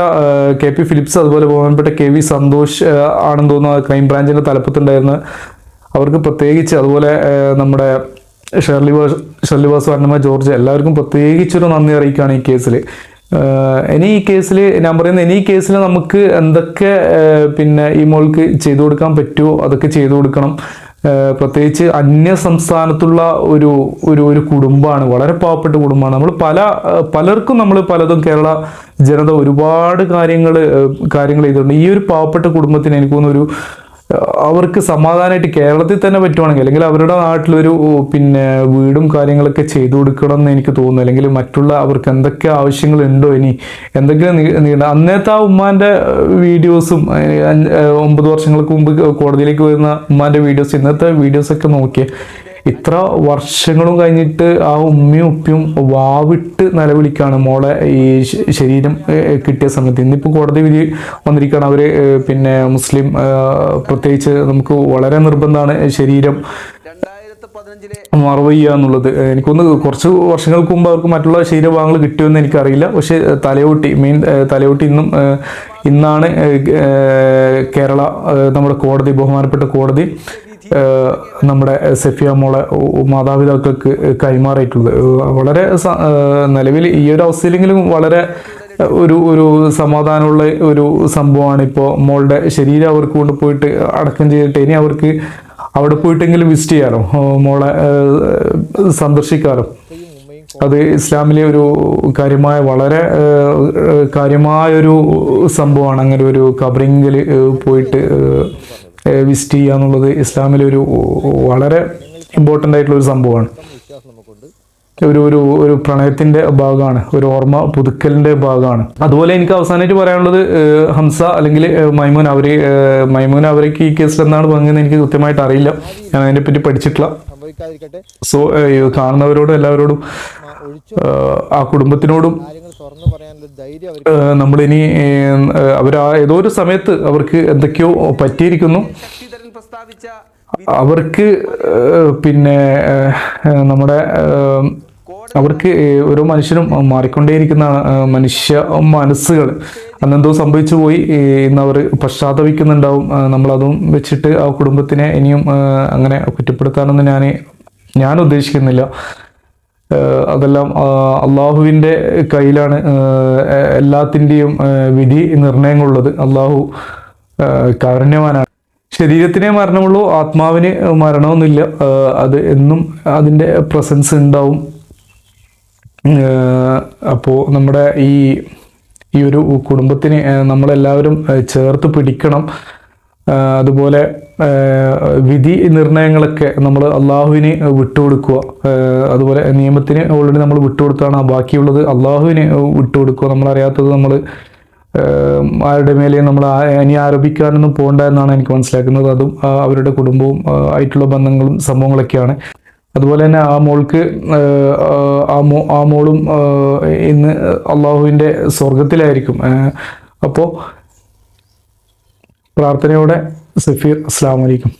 കെ പി ഫിലിപ്സ് അതുപോലെ ബഹുമാനപ്പെട്ട കെ വി സന്തോഷ് ആണെന്ന് തോന്നുന്നു ക്രൈം ബ്രാഞ്ചിന്റെ തലപ്പത്തുണ്ടായിരുന്ന അവർക്ക് പ്രത്യേകിച്ച് അതുപോലെ നമ്മുടെ ഷെർലി ഷെർലിവാസ് അന്നമ്മ ജോർജ് എല്ലാവർക്കും പ്രത്യേകിച്ചൊരു നന്ദി അറിയിക്കുകയാണ് ഈ കേസിൽ ഇനി ഈ കേസിൽ ഞാൻ പറയുന്ന ഇനി ഈ കേസിൽ നമുക്ക് എന്തൊക്കെ പിന്നെ ഈ മോൾക്ക് ചെയ്തു കൊടുക്കാൻ പറ്റുമോ അതൊക്കെ ചെയ്തു കൊടുക്കണം. പ്രത്യേകിച്ച് അന്യ സംസ്ഥാനത്തുള്ള ഒരു ഒരു ഒരു കുടുംബമാണ്. വളരെ പാവപ്പെട്ട കുടുംബമാണ്. നമ്മൾ പല പലർക്കും നമ്മൾ പലതും കേരള ജനത ഒരുപാട് കാര്യങ്ങൾ കാര്യങ്ങൾ ചെയ്തിട്ടുണ്ട്. ഈ ഒരു പാവപ്പെട്ട കുടുംബത്തിന് എനിക്ക് തോന്നുന്നു ഒരു അവർക്ക് സമാധാനമായിട്ട് കേരളത്തിൽ തന്നെ പറ്റുവാണെങ്കിൽ അല്ലെങ്കിൽ അവരുടെ നാട്ടിലൊരു പിന്നെ വീടും കാര്യങ്ങളൊക്കെ ചെയ്തു കൊടുക്കണം എന്ന് എനിക്ക് തോന്നുന്നു. അല്ലെങ്കിൽ മറ്റുള്ള അവർക്ക് എന്തൊക്കെ ആവശ്യങ്ങളുണ്ടോ ഇനി? എന്തൊക്കെ നീണ്ട അന്നത്തെ ആ ഉമ്മാന്റെ വീഡിയോസും ഒമ്പത് വർഷങ്ങൾക്ക് മുമ്പ് കോടതിയിലേക്ക് വരുന്ന ഉമ്മാന്റെ വീഡിയോസ് ഇന്നത്തെ വീഡിയോസ് ഒക്കെ നോക്കിയ ഇത്ര വർഷങ്ങളും കഴിഞ്ഞിട്ട് ആ ഉമ്മയും ഉപ്പയും വാവിട്ട് നിലവിളിക്കാണ് മോളെ ഈ ശരീരം കിട്ടിയ സമയത്ത്. ഇന്നിപ്പോൾ കോടതി വിധി വന്നിരിക്കുകയാണ് അവർ പിന്നെ മുസ്ലിം പ്രത്യേകിച്ച് നമുക്ക് വളരെ നിർബന്ധമാണ് ശരീരം മറവ് ചെയ്യുക എന്നുള്ളത്. എനിക്കൊന്ന് കുറച്ച് വർഷങ്ങൾക്ക് മുമ്പ് അവർക്ക് മറ്റുള്ള ശരീരഭാഗങ്ങൾ കിട്ടിയെന്ന് എനിക്കറിയില്ല. പക്ഷെ തലയോട്ടി മെയിൻ തലയോട്ടി ഇന്നും ഇന്നാണ് കേരള നമ്മുടെ കോടതി ബഹുമാനപ്പെട്ട കോടതി നമ്മുടെ സെഫിയ മോളെ മാതാപിതാക്കൾക്ക് കൈമാറിയിട്ടുള്ളത്. വളരെ നിലവിൽ ഈ ഒരു അവസ്ഥയിലെങ്കിലും വളരെ ഒരു ഒരു സമാധാനമുള്ള ഒരു സംഭവമാണ് ഇപ്പോൾ മോളുടെ ശരീരം അവർക്ക് കൊണ്ടുപോയിട്ട് അടക്കം ചെയ്തിട്ട് ഇനി അവർക്ക് അവിടെ പോയിട്ടെങ്കിലും വിസിറ്റ് ചെയ്യാലോ? ഓ, മോളെ സന്ദർശിക്കാലോ? അത് ഇസ്ലാമിലെ ഒരു കാര്യമായ വളരെ കാര്യമായൊരു സംഭവമാണ്. അങ്ങനെ ഒരു കബറിങ്ങിൽ പോയിട്ട് വിസിറ്റ് ചെയ്യുക എന്നുള്ളത് ഇസ്ലാമിലെ ഒരു വളരെ ഇമ്പോർട്ടന്റ് ആയിട്ടുള്ള ഒരു സംഭവമാണ്. ഒരു ഒരു ഒരു പ്രണയത്തിന്റെ ഭാഗമാണ് ഒരു ഓർമ്മ പുതുക്കലിന്റെ ഭാഗമാണ്. അതുപോലെ എനിക്ക് അവസാനമായിട്ട് പറയാനുള്ളത് ഹംസ അല്ലെങ്കിൽ മൈമൂൻ അവർ മൈമൂൻ അവരേക്ക് ഈ കേസിൽ എന്താണ് പങ്കെന്ന് എനിക്ക് കൃത്യമായിട്ട് അറിയില്ല. ഞാൻ അതിനെപ്പറ്റി പഠിച്ചിട്ടില്ല. സോ കാണുന്നവരോടും എല്ലാവരോടും ആ കുടുംബത്തിനോടും നമ്മളിനി അവർ ഏതോ ഒരു സമയത്ത് അവർക്ക് എന്തൊക്കെയോ പറ്റിയിരിക്കുന്നു. അവർക്ക് പിന്നെ നമ്മുടെ അവർക്ക് ഓരോ മനുഷ്യനും മാറിക്കൊണ്ടേയിരിക്കുന്നതാണ് മനുഷ്യ മനസ്സുകൾ. അന്നെന്തോ സംഭവിച്ചു പോയി ഇന്ന് അവർ പശ്ചാത്തപിക്കുന്നുണ്ടാവും. നമ്മളതും വെച്ചിട്ട് ആ കുടുംബത്തിനെ ഇനിയും അങ്ങനെ കുറ്റപ്പെടുത്താനൊന്നും ഞാൻ ഞാൻ ഉദ്ദേശിക്കുന്നില്ല. അതെല്ലാം അള്ളാഹുവിന്റെ കയ്യിലാണ് എല്ലാത്തിന്റെയും വിധി നിർണയങ്ങളുള്ളത്. അള്ളാഹു കാരുണ്യവാനാണ്. ശരീരത്തിനെ മരണമുള്ളൂ ആത്മാവിന് മരണമൊന്നുമില്ല അത് എന്നും അതിന്റെ പ്രസൻസ് ഉണ്ടാവും. അപ്പോൾ നമ്മുടെ ഈ ഈ ഒരു കുടുംബത്തിന് നമ്മളെല്ലാവരും ചേർത്ത് പിടിക്കണം. അതുപോലെ വിധി നിർണയങ്ങളൊക്കെ നമ്മൾ അള്ളാഹുവിന് വിട്ടുകൊടുക്കുക. അതുപോലെ നിയമത്തിന് ഓൾറെഡി നമ്മൾ വിട്ടുകൊടുത്താണ് ബാക്കിയുള്ളത് അള്ളാഹുവിന് വിട്ടുകൊടുക്കുക. നമ്മളറിയാത്തത് നമ്മൾ ആരുടെ മേലെയും നമ്മൾ ഇനി ആരോപിക്കാനൊന്നും പോകണ്ട എന്നാണ് എനിക്ക് മനസ്സിലാക്കുന്നത്. അതും അവരുടെ കുടുംബവും ആയിട്ടുള്ള ബന്ധങ്ങളും സംഭവങ്ങളൊക്കെയാണ്. അതുപോലെ തന്നെ ആ മോൾക്ക് ആ, മോ ആ മോളും ഇന്ന് അള്ളാഹുവിന്റെ സ്വർഗത്തിലായിരിക്കും അപ്പോൾ പ്രാർത്ഥനയോടെ സഫീർ അസ്സാം വലൈക്കും